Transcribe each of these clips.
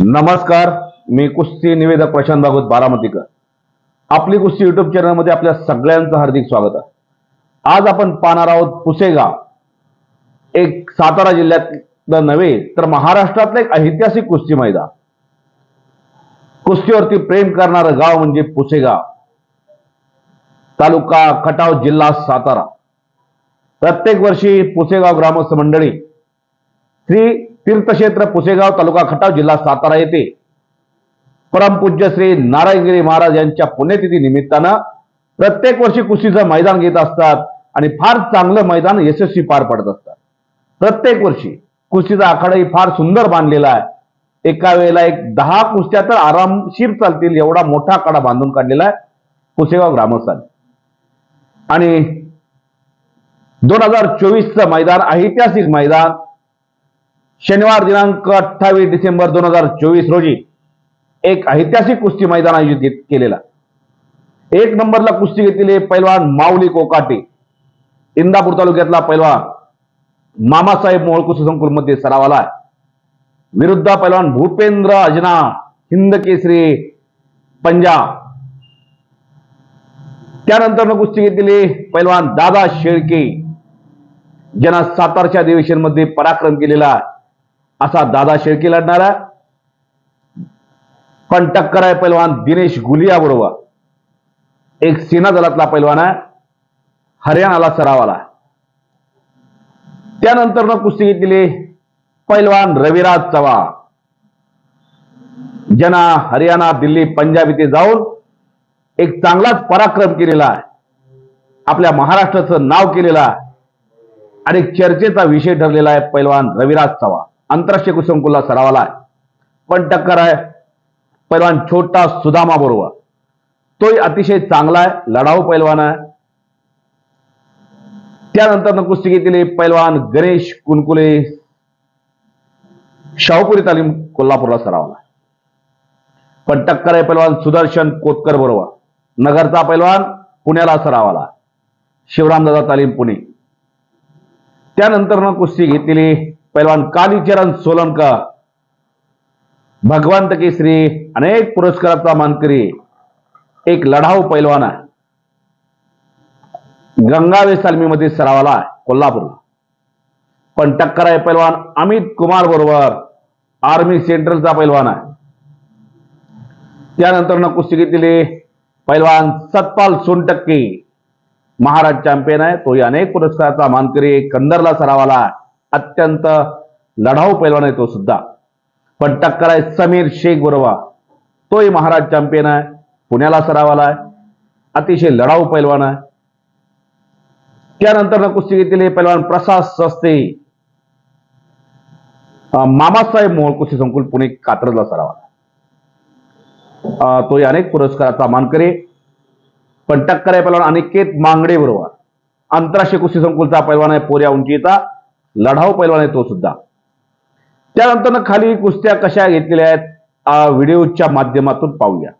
नमस्कार मी कुस्ती निवेदक प्रशांत भागवत बारामतीकर. आपली कुस्ती युट्यूब चॅनलमध्ये आपल्या सगळ्यांचं हार्दिक स्वागत आहे. आज आपण पाहणार आहोत पुसेगाव. एक सातारा जिल्ह्यातलं नव्हे तर महाराष्ट्रातलं एक ऐतिहासिक कुस्ती मैदान. कुस्तीवरती प्रेम करणारं गाव म्हणजे पुसेगाव. तालुका खटाव जिल्हा सातारा. प्रत्येक वर्षी पुसेगाव ग्रामस्थ मंडळी श्री तीर्थक्षेत्र पुसेगाव तालुका खटाव जिल्हा सातारा येथे. परमपूज्य श्री नारायणगिरी महाराज यांच्या पुण्यतिथी निमित्तानं प्रत्येक वर्षी कुस्तीचं मैदान घेत असतात आणि फार चांगलं मैदान यशस्वी पार पडत असतात. प्रत्येक वर्षी कुस्तीचा आखाडाही फार सुंदर बांधलेला आहे. एका वेळेला एक दहा कुस्त्या तर आरामशीर चालतील एवढा मोठा आखाडा बांधून काढलेला आहे कुसेगाव ग्रामस्थांनी. आणि दोन हजार चोवीसचं मैदान ऐतिहासिक मैदान शनिवार दिनांक अठ्ठावीस डिसेंबर दोन हजार चोवीस रोजी एक ऐतिहासिक कुस्ती मैदान आयोजित केलेला. एक नंबरला कुस्ती घेतलेले पैलवान माऊली कोकाटे. इंदापूर तालुक्यातला पैलवान मामासाहेब मोहोळ कुस्ती संकुलमध्ये सरावाला आहे. विरुद्ध पैलवान भूपेंद्र अजना हिंद केसरी पंजाब. त्यानंतर कुस्ती घेतलेले पैलवान दादा शेळके. ज्यांना सातारच्या अधिवेशनमध्ये पराक्रम केलेला आहे. असा दादा शेळके लढणारा. पण टक्कर आहे पैलवान दिनेश गुलिया बरोबर एक सेना दलातला पैलवान आहे. हरियाणाला सरावाला आहे. त्यानंतर कुस्ती घेतलेली पैलवान रविराज चव्हाण. ज्यांना हरियाणा दिल्ली पंजाब इथे जाऊन एक चांगलाच पराक्रम केलेला आहे. आपल्या महाराष्ट्राचं नाव केलेलं आहे. आणि चर्चेचा विषय ठरलेला आहे पैलवान रविराज चव्हाण. आंतरराष्ट्रीय कुसंकुलला सरावाला आहे. पण टक्कर आहे. पैलवान छोटा सुदामा बरोबर. तोही अतिशय चांगला आहे. लढाऊ पैलवान आहे. त्यानंतर कुस्ती घेतलेली पैलवान गणेश कुनकुले शाहूपुरी तालीम कोल्हापूरला सरावला पण टक्कर आहे पैलवान सुदर्शन कोतकर बरोबर. नगरचा पैलवान पुण्याला सरावाला शिवरामदादा तालीम पुणे. त्यानंतर कुस्ती घेतलेली पहलवान कालीचरण सोलंका। भगवंत केसरी अनेक पुरस्काराचा मानकरी एक लढाऊ पैलवान आहे। गंगावे तालमीमध्ये सरावाला सरावला कोल्हापूरला. पण टक्कर आहे पैलवान अमित कुमार बरोबर आर्मी सेंट्रलचा पैलवान आहे. त्यानंतर कुस्ती घेतलेली पैलवान सतपाल सोनटक्के महाराज चॅम्पियन आहे तोही अनेक पुरस्काराचा मानकरी कंदरला सरावाला आहे. अत्यंत लढाऊ पैलवान आहे तो सुद्धा. पण टक्कर आहे समीर शेख बरोबर तोही महाराज चॅम्पियन आहे पुण्याला सरावाला आहे अतिशय लढाऊ पैलवान आहे. त्यानंतर कुस्ती हे पैलवान प्रसाद सस्ते. मामासाहेब मोहोळ कुस्ती संकुल पुणे कात्रजला सरावाला तोही अनेक पुरस्काराचा मानकरी पण टक्कर आहे पैलवान अनिकेत मांगडे बरोबर आंतरराष्ट्रीय कुस्ती संकुलचा पैलवान आहे पोऱ्या उंचीचा. लढाऊ पैलवान आहे तो सुद्धा. त्यानंतर खाली कुस्त्या कशा घेतलेल्या आहेत व्हिडिओच्या माध्यमातून पाहूया.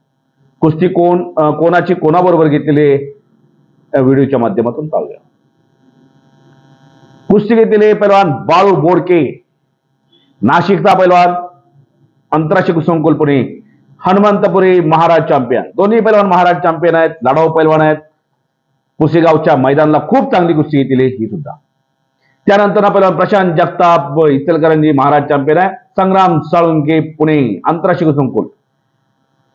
कुस्ती कोण कोणाची कोणाबरोबर घेतलेली व्हिडिओच्या माध्यमातून पाहूया. कुस्ती घेतलेले पैलवान बाळू बोडके नाशिकचा पैलवान अंतराशिक कुस्ती संकुल पुणे हनुमंतपुरी महाराज चॅम्पियन. दोन्ही पैलवान महाराज चॅम्पियन आहेत लढाऊ पैलवान आहेत. पुसेगावच्या मैदानाला खूप चांगली कुस्ती घेतली ही सुद्धा. त्यानंतर पैलवान प्रशांत जगताप इचलकरंजी महाराज चॅम्पियन आहे. संग्राम साळुंके पुणे आंतरराष्ट्रीय संकुल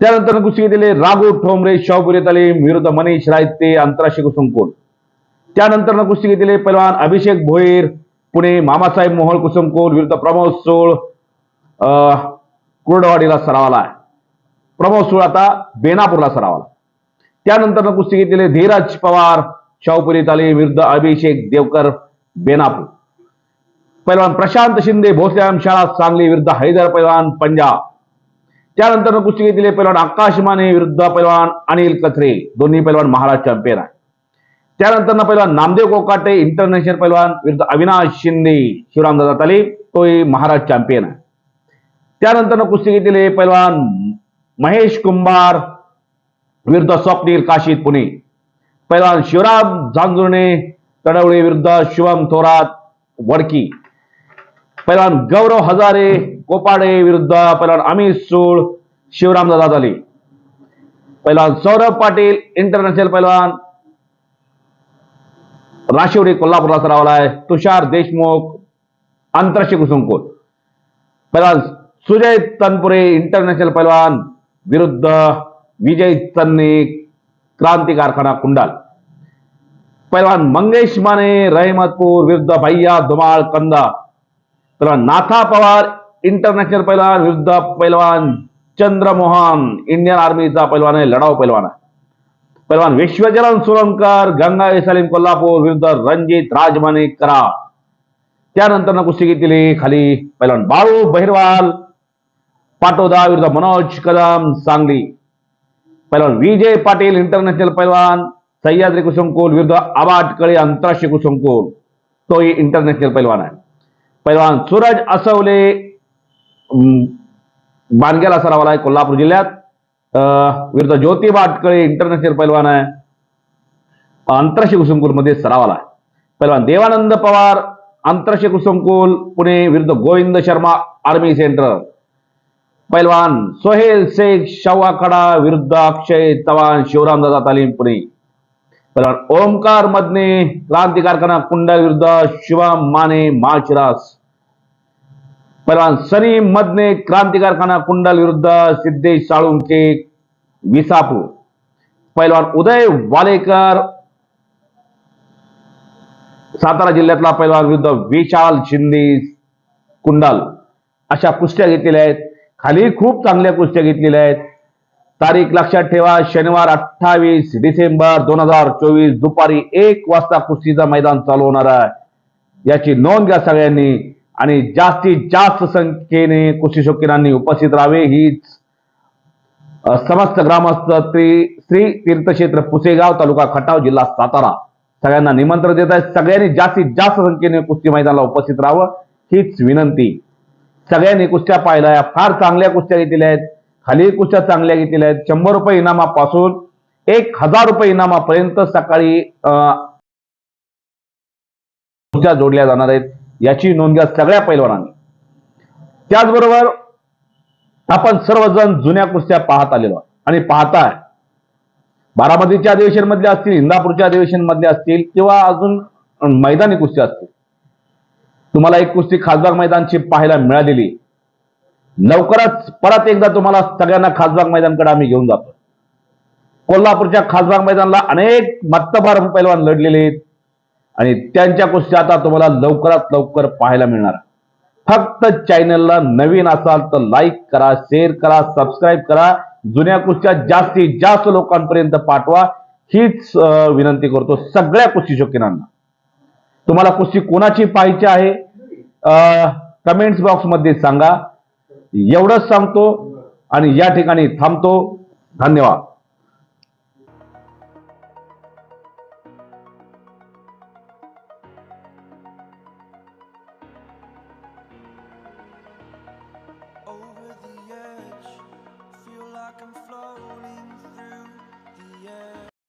त्यानंतर कुस्ती घेतलेले राघू ठोंबरे शाहपुरी तालीम विरुद्ध मनीष रायते आंतरराष्ट्रीय संकुल त्यानंतर कुस्ती घेतलेले पैलवान अभिषेक भोईर पुणे मामासाहेब मोहोळ कुस्ती विरुद्ध प्रमोद सोळ अं, कुर्डवाडीला सरावाला आहे. प्रमोद सोळ आता बेनापूरला सरावाला त्यानंतर कुस्ती घेतलेले धीरज पवार शाहपुरी तालीम विरुद्ध अभिषेक देवकर बेनापूर पैलवान प्रशांत शिंदे भोसल्याम शाळा सांगली विरुद्ध हैदर पैलवान पंजाब। त्यानंतर कुस्ती पैलवान आकाश माने विरुद्ध पैलवान अनिल कचरे दोन्ही पैलवान महाराज चॅम्पियन आहे त्यानंतर पैलवान नामदेव कोकाटे इंटरनॅशनल पैलवान विरुद्ध अविनाश शिंदे शिवरामदादा तालीम तोही महाराज चॅम्पियन आहे त्यानंतर कुस्तीगीतील पैलवान महेश कुंभार विरुद्ध स्वप्नील काशीद पुणे. पैलवान शिवराम झांजुर्णे तडवळे विरुद्ध शिवम थोरात वडकी. पैलवान गौरव हजारे कोपाडे विरुद्ध पैलवान अमित सूळ शिवरामदादा झाली पैलवान सौरभ पाटील इंटरनॅशनल पैलवान राशिवडी कोल्हापूरला सरावला तुषार देशमुख आंतरराष्ट्रीय कुसुमकोल पैलवान सुजय तनपुरे इंटरनॅशनल पैलवान विरुद्ध विजय चन्नी क्रांती कारखाना कुंडाल. पैलवान मंगेश माने रहमतपूर विरुद्ध भैया धुमाळ कंदा. पैलवान नाथा पवार इंटरनॅशनल पैलवान विरुद्ध पैलवान चंद्रमोहन इंडियन आर्मीचा पैलवान आहे लढाऊ पैलवान आहे. पैलवान विश्वचरण सुरंकर गंगा सलीम कोल्हापूर विरुद्ध रणजित राजमाने करा त्यानंतर कुस्ती घेतली खाली पैलवान बाळू बहिरवाल पाटोदा विरुद्ध मनोज कदम सांगली. पैलवान विजय पाटील इंटरनॅशनल पैलवान सह्याद्री कुसुमकोल विरुद्ध आबाटकळे आंतरराष्ट्रीय कुसुमकोल तोही इंटरनॅशनल पैलवान आहे. पैलवान सूरज असवले बानग्याला बाणगेला सरावाला आहे कोल्हापूर जिल्ह्यात. अं, विरुद्ध ज्योतिबा अटकळे इंटरनॅशनल पैलवान आहे. आंतरराष्ट्रीय कुसुमकुलमध्ये सरावाला आहे. पैलवान देवानंद पवार आंतरराष्ट्रीय कुसुमकुल पुणे विरुद्ध गोविंद शर्मा आर्मी सेंटर. पैलवान सोहेल शेख शवाखडा विरुद्ध अक्षय चव्हाण शिवरामदादा तालीम पुणे. तर ओमकार मधने क्रांती कारखाना कुंडल विरुद्ध शिवम माने माळशिरास पैलवान सनी मधने क्रांती कारखाना कुंडल विरुद्ध सिद्धेश साळुंके विसापूर। पहिलवान उदय वालेकर सातारा जिल्ह्यातला पहिलवान विरुद्ध विशाल शिंदे कुंडाल। अशा कुस्त्या घेतलेल्या आहेत. खाली खूप चांगल्या कुस्त्या घेतलेल्या आहेत. तारीख लक्षात ठेवा शनिवार अठ्ठावीस डिसेंबर दोन हजार चोवीस दुपारी एक वाजता कुस्तीचं मैदान चालू होणार आहे. याची नोंद घ्या सगळ्यांनी आणि जास्तीत जास्त संख्येने कुस्ती शौकीनांनी उपस्थित राहावे. हीच समस्त ग्रामस्थ श्री श्री तीर्थक्षेत्र पुसेगाव तालुका खटाव जिल्हा सातारा. सगळ्यांना निमंत्रण देत आहे सगळ्यांनी जास्तीत जास्त संख्येने कुस्ती मैदानाला उपस्थित राहावं. हीच विनंती. सगळ्यांनी कुस्त्या पाहिल्या फार चांगल्या कुस्त्या घेतलेल्या आहेत. खाली कुस्त्या चांगल्या घेतलेल्या आहेत. शंभर रुपये इनामापासून एक हजार रुपये इनामापर्यंत सकाळी अं, जोडल्या जाणार आहेत. याची नोंद घ्या सगळ्या पैलवानांनी. त्याचबरोबर आपण सर्वजण जुन्या कुस्त्या पाहत आलेलो आणि पाहताय बारामतीच्या अधिवेशन मधले असतील इंदापूरच्या अधिवेशन मधले असतील किंवा अजून मैदानी कुस्त्या असतील. तुम्हाला एक कुस्ती खासबाग मैदानची पाहायला मिळालेली लवकरच परत एकदा तुम्हाला सगळ्यांना खासबाग मैदानकडे आम्ही घेऊन जातो. कोल्हापूरच्या खासबाग मैदानाला अनेक मत्तभार पैलवान लढलेले आहेत. आणि त्यांच्या कुस्त्या आता तुम्हाला लवकरात लवकर पाहायला मिळणार. फक्त चॅनलला नवीन असाल तर लाईक करा शेअर करा सबस्क्राईब करा. जुन्या कुस्त्या जास्तीत जास्त लोकांपर्यंत पाठवा. हीच विनंती करतो सगळ्या कुस्ती शौकीनांना. तुम्हाला कुस्ती कोणाची पाहायची आहे? कमेंट्स बॉक्समध्ये सांगा. एवढंच सांगतो आणि या ठिकाणी थांबतो धन्यवाद over the edge. Feel like I'm floating through the air.